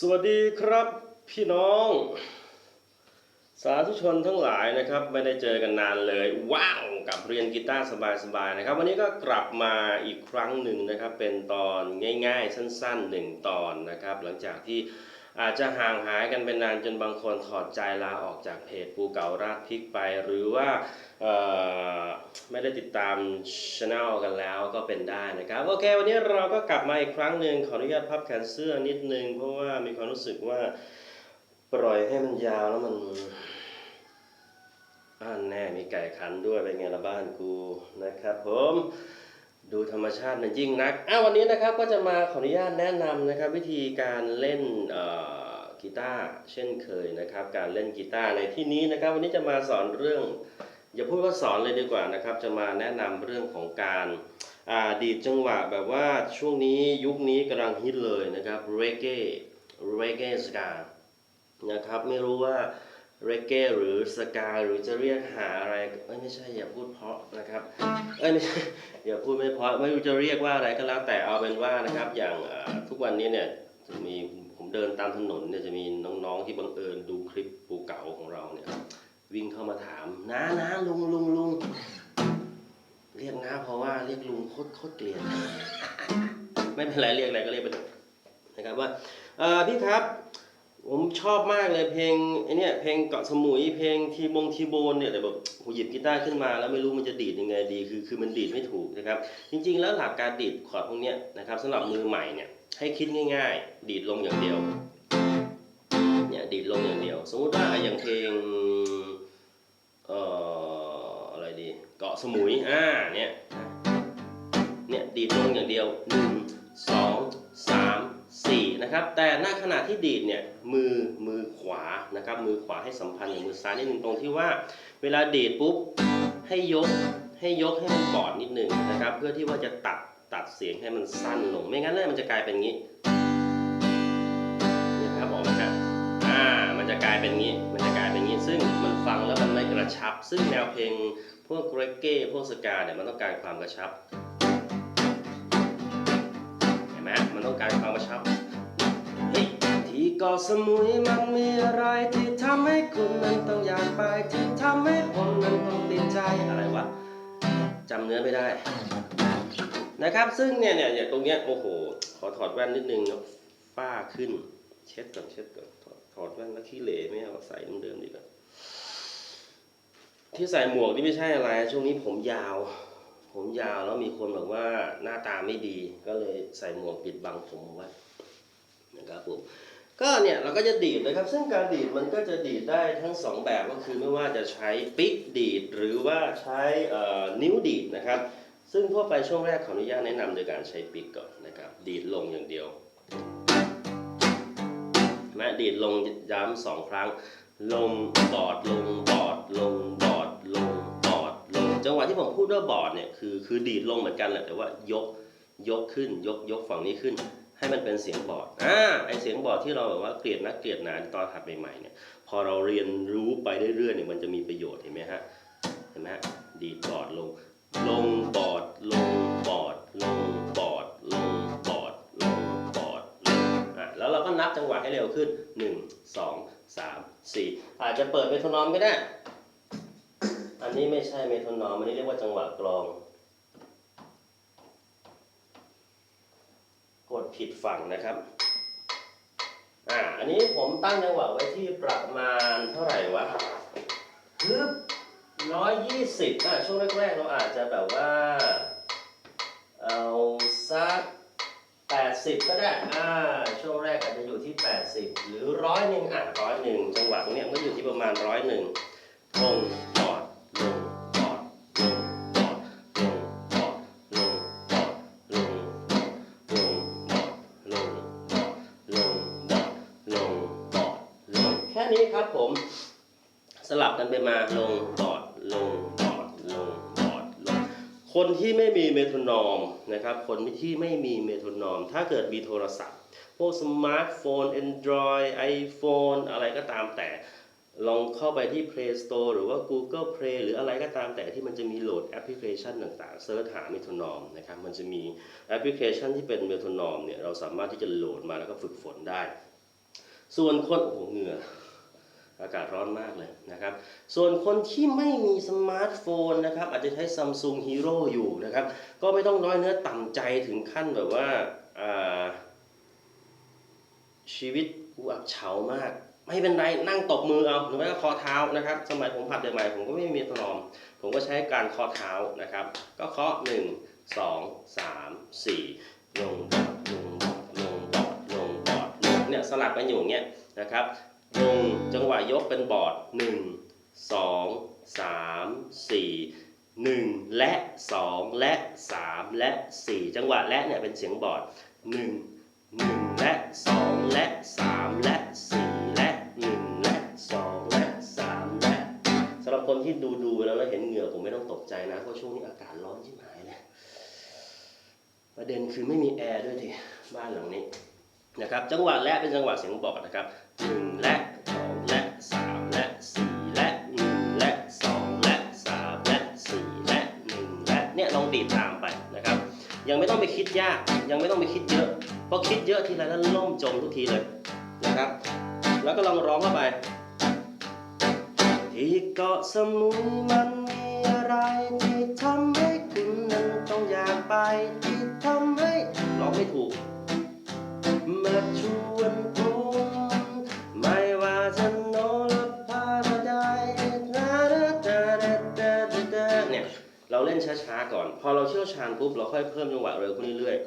สวัสดีครับพี่น้อง สาธุชนทั้งหลายนะครับ ไม่ได้เจอกันนานเลย ว้าวกับเรียนกีตาร์สบายๆนะครับ วันนี้ก็กลับมาอีกครั้งหนึ่งนะครับ เป็นตอนง่าย ๆ สั้นๆหนึ่งตอนนะครับ หลังจากที่ อาจจะห่างหายกันเป็นนานจนบางคนถอดใจลาออกจากเพจปูเก่าราดพริกไป หรือว่าไม่ได้ติดตามช anel กันแล้วก็เป็นได้นะครับ โอเค วันนี้เราก็กลับมาอีกครั้งหนึ่งขออนุญาตพับแขนเสื้อนิดนึง เพราะว่ามีความรู้สึกว่าปล่อยให้มันยาวแล้วมันอ่านแน่มีไก่ขันด้วยเป็นไงละบ้านกูนะครับผม ดูธรรมชาติมันยิ่งนักอ้าววันนี้นะครับก็จะมาขออนุญาตแนะนำนะครับ วิธีการเล่นกีตาร์เช่นเคยนะครับ การเล่นกีตาร์ในที่นี้นะครับ วันนี้จะมาสอนเรื่อง อย่าพูดว่าสอนเลยดีกว่านะครับ จะมาแนะนำเรื่องของการดีดจังหวะแบบว่าช่วงนี้ยุคนี้กำลังฮิตเลยนะครับเรเก้เรเก้สกานะครับไม่รู้ว่า เรเก้หรือสกาหรือจะเรียกหาอะไรเอ้ยไม่ใช่อย่าพูดเพราะนะครับเอ้ยไม่ใช่อย่าพูดไม่เพราะไม่รู้จะเรียกว่าอะไรก็แล้วแต่เอาเป็นว่านะครับอย่างทุกวันนี้เนี่ยจะมีผมเดินตามถนนเนี่ยจะมีน้องๆที่บังเอิญดูคลิปปูเก๋าของเราเนี่ยวิ่งเข้ามาถามน้าน้าลุงลุงลุงเรียกน้าเพราะว่าเรียกลุงโคตรโคตรเกลียดไม่เป็นไรเรียกอะไรก็เรียกไปเถอะนะครับว่าพี่ครับ ผมชอบมากเลยเพลงไอเนี้ยเพลงเกาะสมุยเพลงทีบงทีโบนเนี่ยแต่แบบผมหยิบกีตาร์ขึ้นมาแล้วไม่รู้มันจะดีดยังไงดีคือคือมันดีดไม่ถูกนะครับ จริง ๆ แล้วหลักการดีดคอร์ดพวกเนี้ยนะครับสำหรับมือใหม่เนี่ยให้คิดง่าย ๆ ดีดลงอย่างเดียวเนี่ยดีดลงอย่างเดียว สมมุติว่าอย่างเพลงเอ่ออะไรดีเกาะสมุยอ่าเนี่ยเนี่ยดีดลงอย่างเดียวหนึ่งสอง นะครับ แต่ณขณะที่ดีดเนี่ยมือมือขวานะครับมือขวาให้สัมพันธ์กับมือซ้ายนิดนึงตรงที่ว่า เวลาดีดปุ๊บให้ยกให้ยกให้มันบอดนิดนึงนะครับ เพื่อที่ว่าจะตัดตัดเสียงให้มันสั้นลง ไม่งั้นเนี่ยมันจะกลายเป็นงี้นี่ครับออกไหมครับอ่ามันจะกลายเป็นงี้ มันจะกลายเป็นงี้ ซึ่งมันฟังแล้วมันไม่กระชับ ซึ่งแนวเพลงพวกเรเก้พวกสกาเนี่ยมันต้องการความกระชับ เห็นไหมมันต้องการความกระชับาะสมุยมันมีอะไรที่ทำให้คุณนั้นต้องอยากไปที่ทำให้ผมนั้นต้องติดใจอะไรวะจำเนื้อไม่ได้ นะครับ ซึ่งเนี่ยเนี่ยเนี่ยตรงเนี้ยโอ้โห ขอถอดแว่นนิดนึงนะฝ้าขึ้น เช็ดก่อนเช็ดก่อนถอดถอดแว่นแล้วขี้เหร่ไม่เอาใส่เดิมๆดีกว่าที่ใส่หมวกนี่ไม่ใช่อะไร ช่วงนี้ผมยาว ผมยาวแล้วมีคนบอกว่าหน้าตาไม่ดี ก็เลยใส่หมวกปิดบังผมไว้นะครับผม ก็เนี่ยเราก็จะดีดนะครับ ซึ่งการดีดมันก็จะดีดได้ทั้งสองแบบก็คือไม่ว่าจะใช้ปิกดีด หรือว่าใช้นิ้วดีดนะครับ ซึ่งทั่วไปช่วงแรกขออนุญาตแนะนำโดยการใช้ปิกก่อนนะครับ ดีดลงอย่างเดียวแม้ดีดลงย้ำสองครั้ง ลงบอดลงบอดลงบอดลงบอดลงจังหวะที่ผมพูดว่าบอดเนี่ยคือคือดีดลงเหมือนกันแหละแต่ว่ายกยกขึ้นยกยกฝั่งนี้ขึ้น ให้มันเป็นเสียงบอดอ่าไอเสียงบอดที่เราแบบว่าเกลียดนักเกลียดหนาตอนหัดใหม่ๆเนี่ยพอเราเรียนรู้ไปเรื่อยๆเนี่ยมันจะมีประโยชน์เห็นไหมฮะเห็นไหมฮะดีดบอดลง ลงบอดลงบอดลงบอดลงบอดลงบอดลงอะแล้วเราก็นับจังหวะให้เร็วขึ้น 1 2 3 4 อาจจะเปิดเมโทรนอมก็ได้ อันนี้ไม่ใช่เมโทรนอมอันนี้เรียกว่าจังหวะกลอง กดผิดฝั่งนะครับ อ่า อันนี้ผมตั้งจังหวะไว้ที่ประมาณเท่าไหร่วะฮึบร้อยยี่สิบอะช่วงแรกๆเราอาจจะแบบว่า เอาสักแปดสิบก็ได้ อ่า ช่วงแรกอาจจะอยู่ที่แปดสิบหรือร้อยหนึ่งอะร้อยหนึ่งจังหวะตรงเนี้ยมันก็อยู่ที่ประมาณร้อยหนึ่งลง นี้ครับผม สลับกันไปมาลงบอดลงบอดลงบอดลง คนที่ไม่มีเมโทรนอมนะครับ คนที่ไม่มีเมโทรนอม ถ้าเกิดมีโทรศัพท์พวกสมาร์ทโฟน Android iPhone อะไรก็ตามแต่ลองเข้าไปที่ Play Store หรือว่า Google Play หรืออะไรก็ตามแต่ที่มันจะมีโหลดแอปพลิเคชันต่างๆเซิร์ชหาเมทรนอมนะครับมันจะมีแอปพลิเคชันที่เป็นเมทรนอมเนี่ยเราสามารถที่จะโหลดมาแล้วก็ฝึกฝนได้ ส่วนคนโอ้โหเหงื่อ อากาศร้อนมากเลยนะครับ ส่วนคนที่ไม่มีสมาร์ทโฟนนะครับอาจจะใช้ Samsung Hero อยู่นะครับ ก็ไม่ต้องน้อยเนื้อต่ำใจถึงขั้นแบบว่าชีวิตกูอับเฉามาก ไม่เป็นไรนั่งตบมือเอาหรือไม่ก็คอเท้านะครับ สมัยผมผัดใหม่ๆผมก็ไม่มีถนอม ผมก็ใช้การคอเท้านะครับ ก็เคาะหนึ่งสองสามสี่ลงบอดลงบอดลงบอดลงบอดลงเนี่ยสลับกันอยู่อย่างเงี้ยนะครับ ลงจังหวะยกเป็นบอร์ดหนึ่งสองสามสี่หนึ่งและสองและสามและสี่จังหวะและเนี่ยเป็นเสียงบอร์ดหนึ่งหนึ่งและสองและสามและสี่และหนึ่งและสองและสามและสำหรับคนที่ดูดูแล้วแล้วเห็นเหงื่อผมไม่ต้องตกใจนะ เพราะช่วงนี้อากาศร้อนชิบหายเลยประเด็นคือไม่มีแอร์ด้วยทีบ้านหลังนี้ นะครับจังหวะและเป็นจังหวะเสียงบอดนะครับหนึ่งและสองและสามและสี่และหนึ่งและสองและสามและสี่และหนึ่งและเนี่ยลองดีดตามไปนะครับ ยังไม่ต้องไปคิดยากยังไม่ต้องไปคิดเยอะเพราะคิดเยอะทีไรแล้วล่มจมทุกทีเลยนะครับ แล้วก็ลองร้องเข้าไป ที่เกาะสมุยมันมีอะไรที่ทำให้คุณนั้นต้องอยากไป เราเชี่ยวชาญปุ๊บเราค่อยเพิ่มจังหวะเร็วขึ้นเรื่อยๆ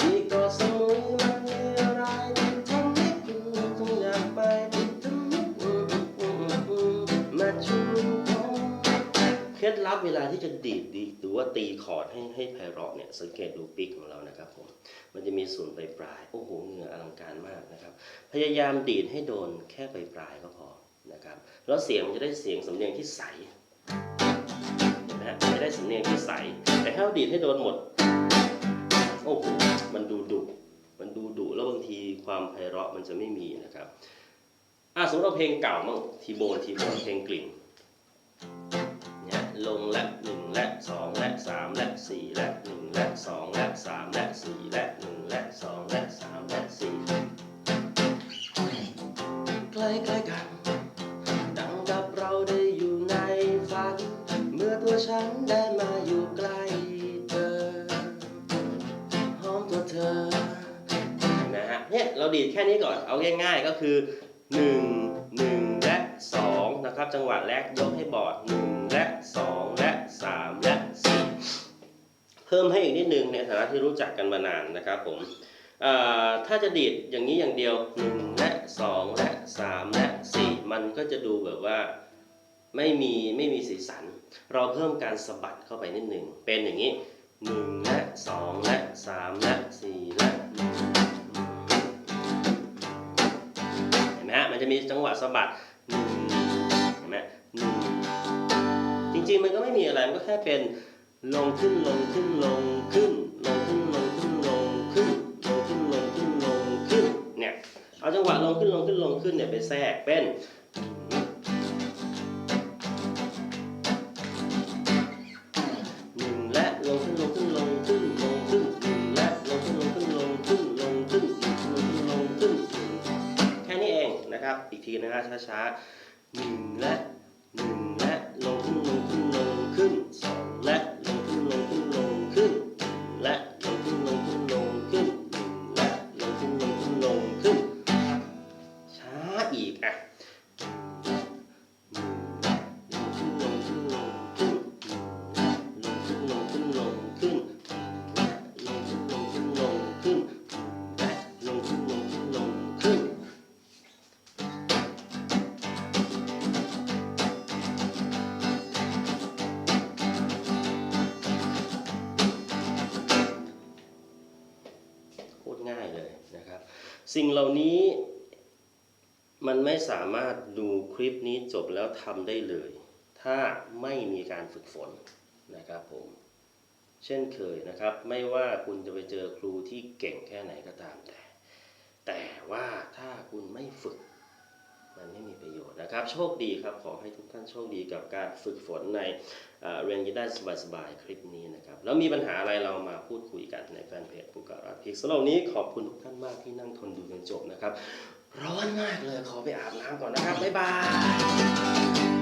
ที่กาะสมุยมันมีอะไรที่ทำให้คุณต้องอยากไปที่ทำให้มาชวนผมเคล็ดลับเวลาที่จะดีดดีหรือว่าตีคอร์ดให้ให้ไพเราะเนี่ยสังเกตดูปิกของเรานะครับผมมันจะมีส่วนปลายปลายโอ้โหเหงื่ออลังการมากนะครับ พยายามดีดให้โดนแค่ปลายปลายก็พอนะครับแล้วเสียงมันจะได้เสียงสำเนียงที่ใส นไหมฮะจะได้สำเนียงที่ใส แต่ถ้าเราดีดให้โดนหมด โอ้โห มันดูดุ มันดูดุ แล้วบางทีความไพเราะมันจะไม่มีนะครับ อะสมมติเราเพลงเก่ามั่งทีโบนทีโบนเพลงกลิ่นเนี่ยลงและหนึ่งและสองและสามและสี่และหนึ่งและสองและสามและสี่และหนึ่งและสองและสามและ นได้มาอยู่ใกล้เธอ หอมตัวเธอ นะฮะ เนี่ยเราดีดแค่นี้ก่อน เอาง่ายๆก็คือหนึ่งหนึ่งและสองนะครับ จังหวะแรกยกให้บอร์ดหนึ่งและสองและสามและสี่เพิ่มให้อีกนิดนึงในฐานะที่รู้จักกันมานานนะครับผมถ้าจะดีดอย่างนี้อย่างเดียวหนึ่งและสองและสามและสี่มันก็จะดูแบบว่า ไม่มีไม่มีสีสัน เราเพิ่มการสะบัดเข้าไปนิดหนึ่ง เป็นอย่างนี้หนึ่งและสองและสามและสี่และเห็นไหมฮะมันจะมีจังหวะสะบัดหนึ่งเห็นไหมหนึ่งจริงๆมันก็ไม่มีอะไร มันก็แค่เป็นลงขึ้นลงขึ้นลงขึ้นลงขึ้นลงขึ้นลงขึ้นลงขึ้นลงขึ้นลงขึ้นเนี่ยเอาจังหวะลงขึ้นลงขึ้นลงขึ้นเนี่ยไปแทรกเป็น นะครับ อีกทีนะฮะช้าๆหนึ่ง สิ่งเหล่านี้มันไม่สามารถดูคลิปนี้จบแล้วทำได้เลย ถ้าไม่มีการฝึกฝนนะครับผม เช่นเคยนะครับ ไม่ว่าคุณจะไปเจอครูที่เก่งแค่ไหนก็ตามแต่ แต่ว่าถ้าคุณไม่ฝึก มันไม่มีประโยชน์นะครับ โชคดีครับ ขอให้ทุกท่านโชคดีกับการฝึกฝนในเรียนกีตาร์สบายๆ คลิปนี้นะครับ แล้วมีปัญหาอะไรเรามาพูดคุยกันในแฟนเพจปุกการาพิกสำหรับนี้ขอบคุณทุกท่านมากที่นั่งทนดูจนจบนะครับ ร้อนมากเลยขอไปอาบน้ำก่อนนะครับ บ๊ายบาย